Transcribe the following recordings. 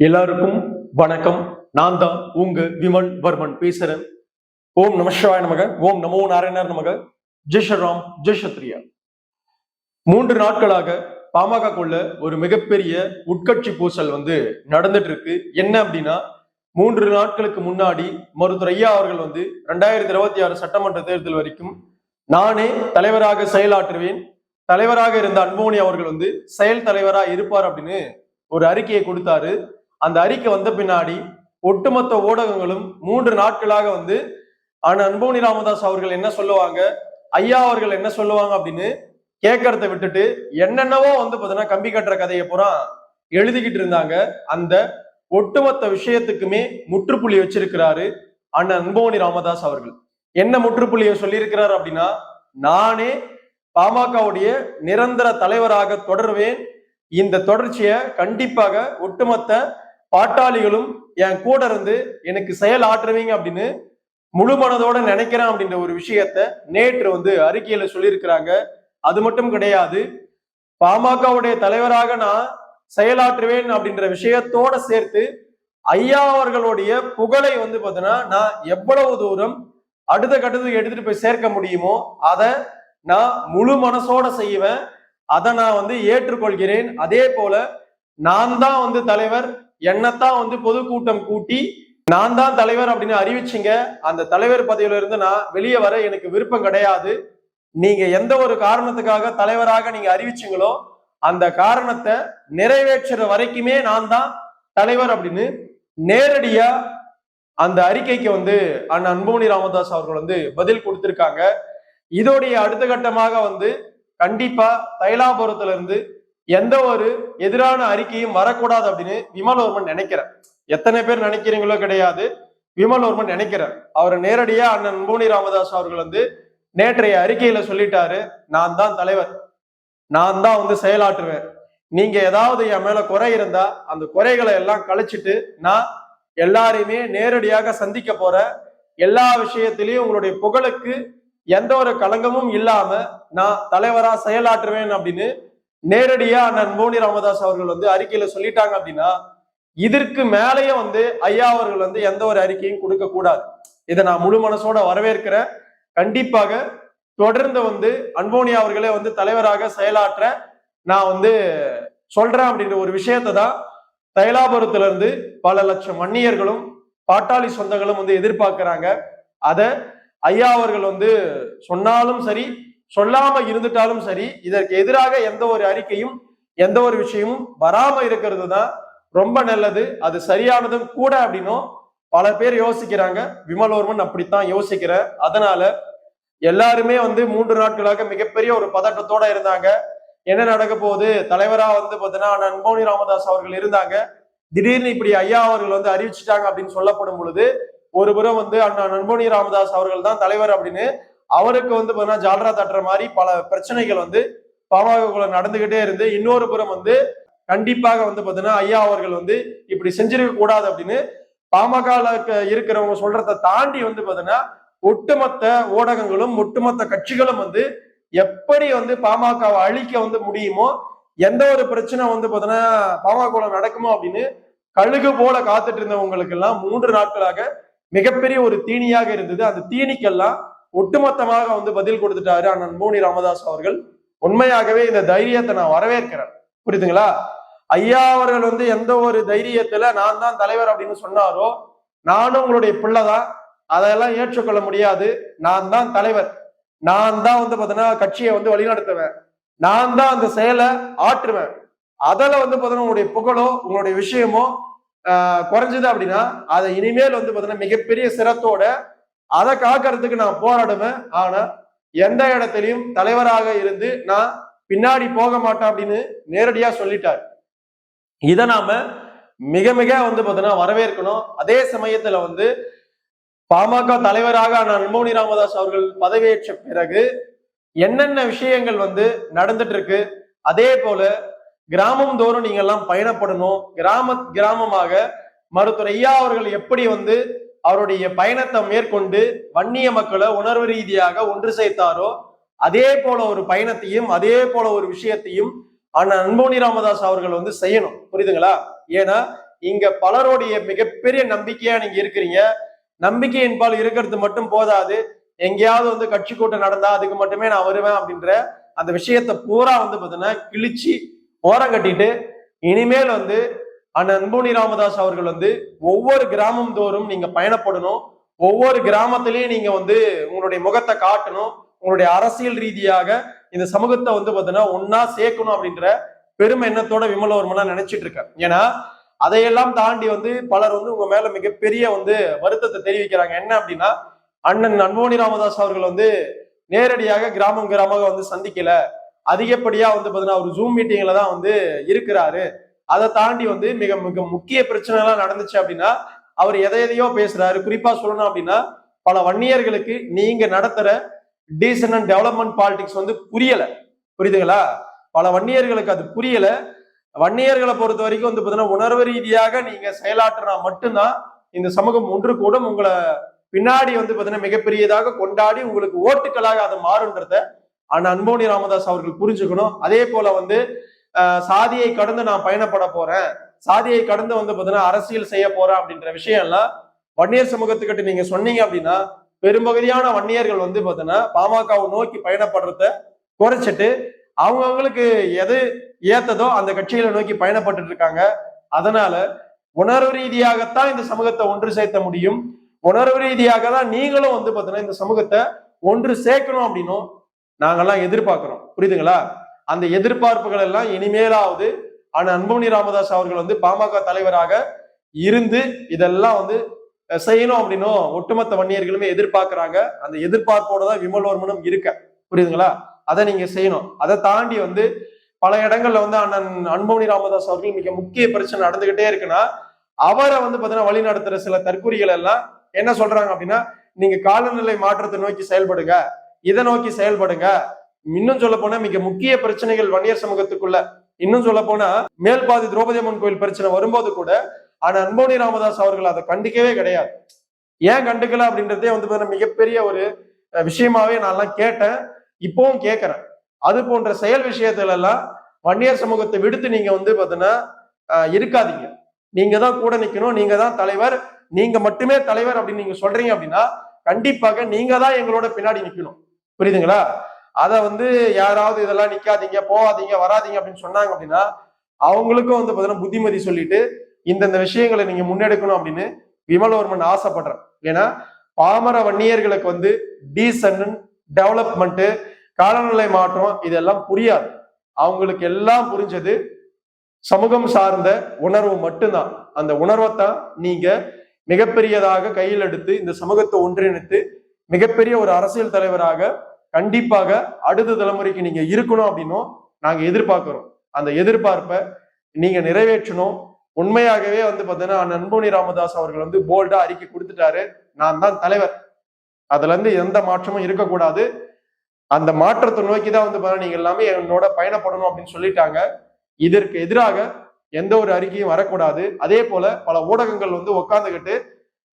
எல்லாருக்கும் வணக்கம். நான் தான் உங்க விமல் வர்மன் பேசுறேன். ஓம் நமசிவாய நமக ஓம் நமோ நாராயணர் நமக. ஜெஷராம் ஜெஷத்ரியா மூன்று நாட்களாக பாமக கொள்ள ஒரு மிகப்பெரிய உட்கட்சி பூசல் வந்து நடந்துட்டு இருக்கு என்ன அப்படின்னா மூன்று நாட்களுக்கு முன்னாடி மருத்துவர் ஐயா அவர்கள் வந்து ரெண்டாயிரத்தி இருபத்தி ஆறு சட்டமன்ற தேர்தல் வரைக்கும் நானே தலைவராக செயலாற்றுவேன். தலைவராக இருந்த அன்போனி அவர்கள் வந்து செயல் தலைவராக இருப்பார் அப்படின்னு ஒரு அறிக்கையை கொடுத்தாரு. அந்த அறிக்கை வந்த பின்னாடி ஒட்டுமொத்த ஊடகங்களும் மூன்று நாட்களாக வந்து ஆனா அன்போனி ராமதாஸ் அவர்கள் என்ன சொல்லுவாங்க ஐயா அவர்கள் என்ன சொல்லுவாங்க அப்படின்னு கேட்கறத விட்டுட்டு என்னென்னவோ வந்து பார்த்தீங்கன்னா கம்பி கட்டுற கதையை பூரா எழுதிக்கிட்டு இருந்தாங்க. அந்த ஒட்டுமொத்த விஷயத்துக்குமே முற்றுப்புள்ளி வச்சிருக்கிறாரு அண்ணன் அன்போனி ராமதாஸ் அவர்கள். என்ன முற்றுப்புள்ளியை சொல்லியிருக்கிறார் அப்படின்னா நானே பாமகவுடைய நிரந்தர தலைவராக தொடர்வேன். இந்த தொடர்ச்சியை கண்டிப்பாக ஒட்டுமொத்த பாட்டாளிகளும் என் கூட இருந்து எனக்கு செயல் ஆற்றுவீங்க அப்படின்னு முழு மனதோட நினைக்கிறேன் அப்படின்ற ஒரு விஷயத்த நேற்று வந்து அறிக்கையில சொல்லியிருக்கிறாங்க. அது மட்டும் கிடையாது பாமகவுடைய தலைவராக நான் செயலாற்றுவேன் அப்படின்ற விஷயத்தோட சேர்த்து ஐயா அவர்களுடைய புகழை வந்து பார்த்தீங்கன்னா நான் எவ்வளவு தூரம் அடுத்த கட்டத்துக்கு எடுத்துட்டு போய் சேர்க்க முடியுமோ அதை நான் முழு மனசோட செய்வேன். அதை நான் வந்து ஏற்றுக்கொள்கிறேன். அதே போல நான் தான் வந்து தலைவர். என்னத்தான் வந்து பொதுக்கூட்டம் கூட்டி நான் தான் தலைவர் அப்படின்னு அறிவிச்சிங்க. அந்த தலைவர் பதவியில இருந்து நான் வெளியே வர எனக்கு விருப்பம் கிடையாது. நீங்க எந்த ஒரு காரணத்துக்காக தலைவராக நீங்க அறிவிச்சீங்களோ அந்த காரணத்தை நிறைவேற்றுற வரைக்குமே நான் தான் தலைவர் அப்படின்னு நேரடியா அந்த அறிக்கைக்கு வந்து அண்ணன் அன்புமணி ராமதாஸ் அவர்கள் வந்து பதில் கொடுத்திருக்காங்க. இதோடைய அடுத்த கட்டமாக வந்து கண்டிப்பா தைலாபுரத்துல இருந்து எந்த ஒரு எதிரான அறிக்கையும் வரக்கூடாது அப்படின்னு விமல்வர்மன் நினைக்கிறேன் எத்தனை பேர் நினைக்கிறீங்களோ கிடையாது. விமல்வர்மன் நினைக்கிறேன் அவர் நேரடியா அண்ணன் அன்புமணி ராமதாஸ் அவர்கள் வந்து நேற்றைய அறிக்கையில சொல்லிட்டாரு. நான் தான் தலைவர். நான் தான் வந்து செயலாற்றுவேன். நீங்க ஏதாவது என் மேல குறை இருந்தா அந்த குறைகளை எல்லாம் கழிச்சிட்டு நான் எல்லாரையுமே நேரடியாக சந்திக்க போற எல்லா விஷயத்திலையும் உங்களுடைய புகழுக்கு எந்த ஒரு களங்கமும் இல்லாம நான் தலைவரா செயலாற்றுவேன் அப்படின்னு நேரடியா அண்ணன் மோனி ராமதாஸ் அவர்கள் வந்து அறிக்கையில சொல்லிட்டாங்க அப்படின்னா இதற்கு மேலேயே வந்து ஐயா அவர்கள் வந்து எந்த ஒரு அறிக்கையும் கொடுக்க கூடாது. இதை நான் முழு மனசோட வரவேற்கிறேன். கண்டிப்பாக தொடர்ந்து வந்து அன்போனியா அவர்களே வந்து தலைவராக செயலாற்ற நான் வந்து சொல்றேன் அப்படின்ற ஒரு விஷயத்தை தான் தைலாபுரத்திலிருந்து பல லட்சம் மன்னியர்களும் பாட்டாளி சொந்தங்களும் வந்து எதிர்பார்க்கிறாங்க. அதை ஐயா அவர்கள் வந்து சொன்னாலும் சரி சொல்லாம இருந்துட்டாலும் சரி இதற்கு எதிராக எந்த ஒரு அறிக்கையும் எந்த ஒரு விஷயமும் வராம இருக்கிறது தான் ரொம்ப நல்லது. அது சரியானதும் கூட அப்படின்னும் பல பேர் யோசிக்கிறாங்க. விமலோர்மன் அப்படித்தான் யோசிக்கிற அதனால எல்லாருமே வந்து மூன்று நாட்களாக மிகப்பெரிய ஒரு பதட்டத்தோட இருந்தாங்க. என்ன நடக்க போகுது? தலைவரா வந்து பார்த்தீங்கன்னா அன்போனி ராமதாஸ் அவர்கள் இருந்தாங்க. திடீர்னு இப்படி ஐயா அவர்கள் வந்து அறிவிச்சிட்டாங்க அப்படின்னு சொல்லப்படும் பொழுது ஒரு புறம் வந்து அண்ணா நண்போனி ராமதாஸ் அவர்கள் தான் தலைவர் அப்படின்னு அவருக்கு வந்து பாத்தீங்கன்னா ஜால்ரா தட்டுற மாதிரி பல பிரச்சனைகள் வந்து பாமகக்குள்ள நடந்துகிட்டே இருந்து இன்னொரு புறம் வந்து கண்டிப்பாக வந்து பாத்தீங்கன்னா ஐயா அவர்கள் வந்து இப்படி செஞ்சிருக்க கூடாது அப்படின்னு பாமக இருக்கிறவங்க சொல்றதை தாண்டி வந்து பாத்தீங்கன்னா ஒட்டுமொத்த ஊடகங்களும் ஒட்டுமொத்த கட்சிகளும் வந்து எப்படி வந்து பாமகவை அழிக்க வந்து முடியுமோ எந்த ஒரு பிரச்சனை வந்து பாத்தீங்கன்னா பாமக நடக்குமோ அப்படின்னு கழுகு போல காத்துட்டு இருந்தவங்களுக்கு எல்லாம் மூன்று நாட்களாக மிகப்பெரிய ஒரு தீனியாக இருந்தது. அந்த தீனிக்கெல்லாம் ஒட்டுமொத்தமாக வந்து பதில் கொடுத்துட்டாரு அண்ணன் மோனி ராமதாஸ் அவர்கள். உண்மையாகவே இந்த தைரியத்தை நான் வரவேற்கிறேன். புரியுதுங்களா? ஐயா அவர்கள் வந்து எந்த ஒரு தைரியத்துல நான் தான் தலைவர் அப்படின்னு சொன்னாரோ நானும் உங்களுடைய பிள்ளைதான். அதெல்லாம் ஏற்றுக்கொள்ள முடியாது. நான் தான் தலைவர். நான் தான் வந்து பாத்தீங்கன்னா கட்சியை வந்து வழிநடத்துவேன். நான் தான் அந்த செயலை ஆற்றுவேன். அதில் வந்து பாத்தீங்கன்னா உங்களுடைய புகழோ உங்களுடைய விஷயமோ குறைஞ்சது அப்படின்னா அதை இனிமேல் வந்து பாத்தீங்கன்னா மிகப்பெரிய சிரத்தோட அதை காக்கிறதுக்கு நான் போராடுவேன். ஆனா எந்த இடத்துலையும் தலைவராக இருந்து நான் பின்னாடி போக மாட்டேன் அப்படின்னு நேரடியா சொல்லிட்டார். இதை நாம மிக மிக வந்து பாத்தீங்கன்னா வரவேற்கணும். அதே சமயத்துல வந்து பாமக தலைவராக அன்போனி ராமதாஸ் அவர்கள் பதவியேற்ற பிறகு என்னென்ன விஷயங்கள் வந்து நடந்துட்டு இருக்கு அதே போல கிராமம் தோறும் நீங்க எல்லாம் பயணப்படணும். கிராம கிராமமாக மருத்துவர் ஐயா அவர்கள் எப்படி வந்து அவருடைய பயணத்தை மேற்கொண்டு வன்னிய மக்களை உணர்வு ரீதியாக ஒன்று சேர்த்தாரோ அதே போல ஒரு பயணத்தையும் அதே போல ஒரு விஷயத்தையும் ஆனா அன்போனி ராமதாஸ் அவர்கள் வந்து செய்யணும். புரியுதுங்களா? ஏன்னா இங்க பலருடைய மிகப்பெரிய நம்பிக்கையா நீங்க இருக்கிறீங்க. நம்பிக்கை என்பால் இருக்கிறது மட்டும் போதாது. எங்கேயாவது வந்து கட்சி கூட்டம் நடந்தா அதுக்கு மட்டுமே நான் வருவேன் அப்படின்ற அந்த விஷயத்தை பூரா வந்து பார்த்தீங்கன்னா கிழிச்சு ஓரம் கட்டிட்டு இனிமேல் வந்து அண்ணன் அன்புனி ராமதாஸ் அவர்கள் வந்து ஒவ்வொரு கிராமம் தோறும் நீங்க பயணப்படணும். ஒவ்வொரு கிராமத்திலையும் நீங்க வந்து உங்களுடைய முகத்தை காட்டணும். உங்களுடைய அரசியல் ரீதியாக இந்த சமூகத்தை வந்து பார்த்தீங்கன்னா ஒன்னா சேர்க்கணும் அப்படின்ற பெருமை எண்ணத்தோட விமலவர்மனா நினைச்சிட்டு இருக்காரு. ஏன்னா அதையெல்லாம் தாண்டி வந்து பலர் வந்து உங்க மேல மிகப்பெரிய வந்து வருத்தத்தை தெரிவிக்கிறாங்க. என்ன அப்படின்னா அண்ணன் அன்போனி ராமதாஸ் அவர்கள் வந்து நேரடியாக கிராமம் கிராமமாக வந்து சந்திக்கல. அதிகப்படியா வந்து பாத்தீங்கன்னா ஒரு ஜூம் மீட்டிங்ல தான் வந்து இருக்கிறாரு. அதை தாண்டி வந்து மிக மிக முக்கிய பிரச்சனை எல்லாம் நடந்துச்சு அப்படின்னா அவர் எதை எதையோ பேசுறாரு. குறிப்பா சொல்லணும் அப்படின்னா பல வன்னியர்களுக்கு நீங்க நடத்துற டீசன் அண்ட் டெவலப்மெண்ட் பாலிடிக்ஸ் வந்து புரியல. புரியுதுங்களா? பல வன்னியர்களுக்கு அது புரியல. வன்னியர்களை பொறுத்த வரைக்கும் வந்து பார்த்தீங்கன்னா உணர்வு ரீதியாக நீங்க செயலாற்றினா மட்டும்தான் இந்த சமூகம் ஒன்று கூடும். உங்களை பின்னாடி வந்து பார்த்தீங்கன்னா மிகப்பெரியதாக கொண்டாடி உங்களுக்கு ஓட்டுக்களாக அது மாறுன்றத அண்ணன் அன்போனி ராமதாஸ் அவர்கள் புரிஞ்சுக்கணும். அதே போல வந்து சாதியை கடந்து நான் பயணப்பட போறேன். சாதியை கடந்து வந்து பார்த்தீங்கன்னா அரசியல் செய்ய போறேன் அப்படின்ற விஷயம் எல்லாம் வன்னியர் சமூகத்துக்கிட்ட நீங்க சொன்னீங்க அப்படின்னா பெரும்பகுதியான வன்னியர்கள் வந்து பார்த்தீங்கன்னா பாமகவை நோக்கி பயணப்படுறத குறைச்சிட்டு அவங்கவுங்களுக்கு எது ஏத்ததோ அந்த கட்சிகளை நோக்கி பயணப்பட்டு இருக்காங்க. அதனால உணர்வு ரீதியாகத்தான் இந்த சமூகத்தை ஒன்று சேர்த்த முடியும். உணர்வு ரீதியாக தான் நீங்களும் வந்து பார்த்தீங்கன்னா இந்த சமூகத்தை ஒன்று சேர்க்கணும் அப்படின்னும் நாங்கெல்லாம் எதிர்பார்க்கிறோம். புரியுதுங்களா? அந்த எதிர்பார்ப்புகள் எல்லாம் இனிமேலாவது ஆனால் அன்புமணி ராமதாஸ் அவர்கள் வந்து பாமக தலைவராக இருந்து இதெல்லாம் வந்து செய்யணும் அப்படின்னும் ஒட்டுமொத்த வன்னியர்களுமே எதிர்பார்க்கிறாங்க. அந்த எதிர்பார்ப்போட தான் விமல்வர்மனும் இருக்க. புரியுதுங்களா? அதை நீங்க செய்யணும். அதை தாண்டி வந்து பல இடங்கள்ல வந்து அண்ணன் அன்புமணி ராமதாஸ் அவர்கள் மிக முக்கிய பிரச்சனை நடந்துகிட்டே இருக்குன்னா அவரை வந்து பாத்தீங்கன்னா வழி நடத்துற சில தற்குறிகள் எல்லாம் என்ன சொல்றாங்க அப்படின்னா நீங்க காலநிலை மாற்றத்தை நோக்கி செயல்படுங்க. இதை நோக்கி செயல்படுங்க. இன்னும் சொல்ல போனா மிக முக்கிய பிரச்சனைகள் வன்னியர் சமூகத்துக்குள்ள. இன்னும் சொல்ல போனா மேல்பாதி திரௌபதி அம்மன் கோயில் பிரச்சனை வரும்போது கூட ஆனா அன்போனி ராமதாஸ் அவர்கள் அதை கண்டிக்கவே கிடையாது. ஏன் கண்டுக்கல அப்படின்றதே வந்து மிகப்பெரிய ஒரு விஷயமாவே நான் எல்லாம் கேட்டேன். இப்பவும் கேட்கறேன் அது போன்ற செயல் விஷயத்துல எல்லாம் வன்னியர் சமூகத்தை விடுத்து நீங்க வந்து பாத்தீங்கன்னா இருக்காதீங்க. நீங்க தான் கூட நிக்கணும் நீங்க தான் தலைவர் நீங்க மட்டுமே தலைவர் அப்படின்னு நீங்க சொல்றீங்க அப்படின்னா கண்டிப்பாக நீங்க தான் எங்களோட பின்னாடி நிக்கணும். புரியுதுங்களா? அதை வந்து யாராவது இதெல்லாம் நிக்காதீங்க போகாதீங்க வராதீங்க அப்படின்னு சொன்னாங்க அப்படின்னா அவங்களுக்கும் வந்து பார்த்தீங்கன்னா புத்திமதி சொல்லிட்டு இந்தந்த விஷயங்களை நீங்க முன்னெடுக்கணும் அப்படின்னு விமலவர்மன் ஆசைப்படுறேன். ஏன்னா பாமர வன்னியர்களுக்கு வந்து டீசன் டெவலப்மெண்ட்டு காலநிலை மாற்றம் இதெல்லாம் புரியாது. அவங்களுக்கு எல்லாம் புரிஞ்சது சமூகம் சார்ந்த உணர்வு மட்டும்தான். அந்த உணர்வைத்தான் நீங்க மிகப்பெரியதாக கையில் எடுத்து இந்த சமூகத்தை ஒன்றிணைத்து மிகப்பெரிய ஒரு அரசியல் தலைவராக கண்டிப்பாக அடுத்த தலைமுறைக்கு நீங்க இருக்கணும் அப்படின்னும் நாங்க எதிர்பார்க்கிறோம். அந்த எதிர்பார்ப்பை நீங்க நிறைவேற்றணும். உண்மையாகவே வந்து பார்த்தீங்கன்னா அண்ணன் ராமதாஸ் அவர்கள் வந்து போல்டா அறிக்கை கொடுத்துட்டாரு. நான் தான் தலைவர். அதுல இருந்து எந்த மாற்றமும் இருக்கக்கூடாது. அந்த மாற்றத்தை நோக்கி தான் வந்து பார்த்தீங்கன்னா நீங்க எல்லாமே என்னோட பயணப்படணும் அப்படின்னு சொல்லிட்டாங்க. இதற்கு எதிராக எந்த ஒரு அறிக்கையும் வரக்கூடாது. அதே போல பல ஊடகங்கள் வந்து உட்காந்துக்கிட்டு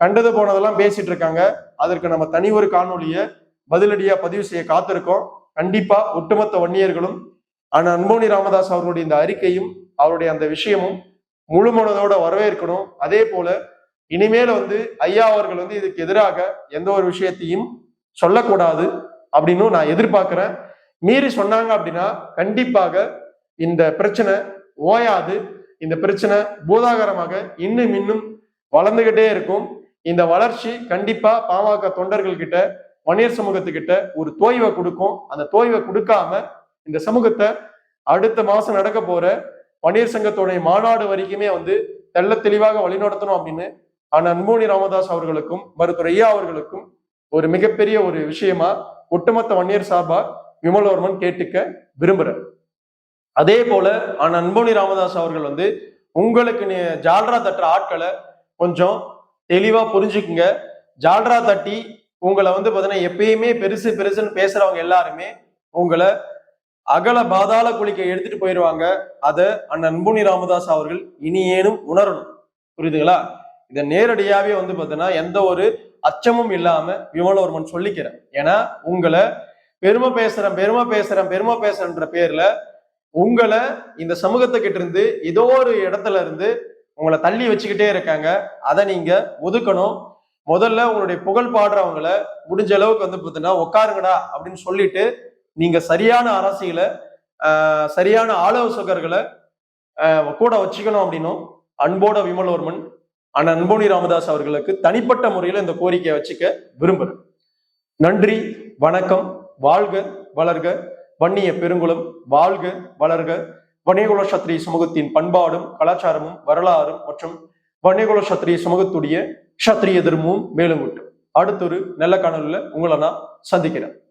கண்டது போனதெல்லாம் பேசிட்டு இருக்காங்க. அதற்கு நம்ம தனி ஒரு காணொலியை பதிலடியா பதிவு செய்ய காத்திருக்கோம். கண்டிப்பா ஒட்டுமொத்த வன்னியர்களும் ஆனால் அன்போனி ராமதாஸ் அவர்களுடைய இந்த அறிக்கையும் அவருடைய அந்த விஷயமும் முழு மனதோட வரவேற்கணும். அதே போல இனிமேல் வந்து ஐயா அவர்கள் வந்து இதுக்கு எதிராக எந்த ஒரு விஷயத்தையும் சொல்லக்கூடாது அப்படின்னு நான் எதிர்பார்க்கிறேன். மீறி சொன்னாங்க அப்படின்னா கண்டிப்பாக இந்த பிரச்சனை ஓயாது. இந்த பிரச்சனை பூதாகரமாக இன்னும் இன்னும் வளர்ந்துகிட்டே இருக்கும். இந்த வளர்ச்சி கண்டிப்பா பாமக தொண்டர்கள் கிட்ட வன்னியர் சமூகத்துக்கிட்ட ஒரு தோய்வை கொடுக்கும். அந்த தோய்வை கொடுக்காம இந்த சமூகத்தை அடுத்த மாசம் நடக்க போற வன்னியர் சங்கத்தோடைய மாநாடு வரைக்குமே வந்து தெள்ள தெளிவாக வழிநடத்தணும் அப்படின்னு ஆனால் அன்போனி ராமதாஸ் அவர்களுக்கும் மருத்துவர் ஐயா அவர்களுக்கும் ஒரு மிகப்பெரிய ஒரு விஷயமா ஒட்டுமொத்த வன்னியர் சார்பா விமலவர்மன் கேட்டுக்க விரும்புறேன் அதே போல ஆனால் அன்போனி ராமதாஸ் அவர்கள் வந்து உங்களுக்கு நீ ஜால்ரா தட்டுற ஆட்களை கொஞ்சம் தெளிவா புரிஞ்சுக்குங்க. ஜால்ரா தட்டி உங்களை வந்து பார்த்தீங்கன்னா எப்பயுமே பெருசு பெருசுன்னு பேசுறவங்க எல்லாருமே உங்களை அகல பாதாள குளிக்க எடுத்துட்டு போயிடுவாங்க அதை அண்ணன் அன்புனி ராமதாஸ் அவர்கள் இனியேனும் உணரணும். புரியுதுங்களா? இதை நேரடியாவே வந்து பார்த்தீங்கன்னா எந்த ஒரு அச்சமும் இல்லாம விமலவர்மன் சொல்லிக்கிறேன். ஏன்னா உங்களை பெருமை பேசுறேன் பெருமை பேசுறேன் பெருமை பேசுறேன்ற பேர்ல உங்களை இந்த சமூகத்துக்கிட்ட இருந்து ஏதோ ஒரு இடத்துல இருந்து உங்களை தள்ளி வச்சுக்கிட்டே இருக்காங்க. அதை நீங்க ஒதுக்கணும். முதல்ல உங்களுடைய புகழ் பாடுறவங்கள முடிஞ்ச அளவுக்கு வந்து பார்த்தீங்கன்னா உட்காருங்கடா அப்படின்னு சொல்லிட்டு நீங்க சரியான அரசியலை சரியான ஆலோசகர்களை கூட வச்சுக்கணும் அப்படின்னும் அன்போட விமலோர்மன் அண்ணன் அன்போனி ராமதாஸ் அவர்களுக்கு தனிப்பட்ட முறையில் இந்த கோரிக்கையை வச்சுக்க விரும்புகிறேன் நன்றி வணக்கம் வாழ்க வளர்க வன்னிய பெருங்குளம் வாழ்க வளர்க. வன்னியகுல சத்திரிய சமூகத்தின் பண்பாடும் கலாச்சாரமும் வரலாறும் மற்றும் வன்னியகுல சத்திரிய சமூகத்துடைய சத்திரிய தர்மமும் மேலும் விட்டு. அடுத்தொரு நல்ல காணொலியில் உங்களை நான் சந்திக்கிறேன்.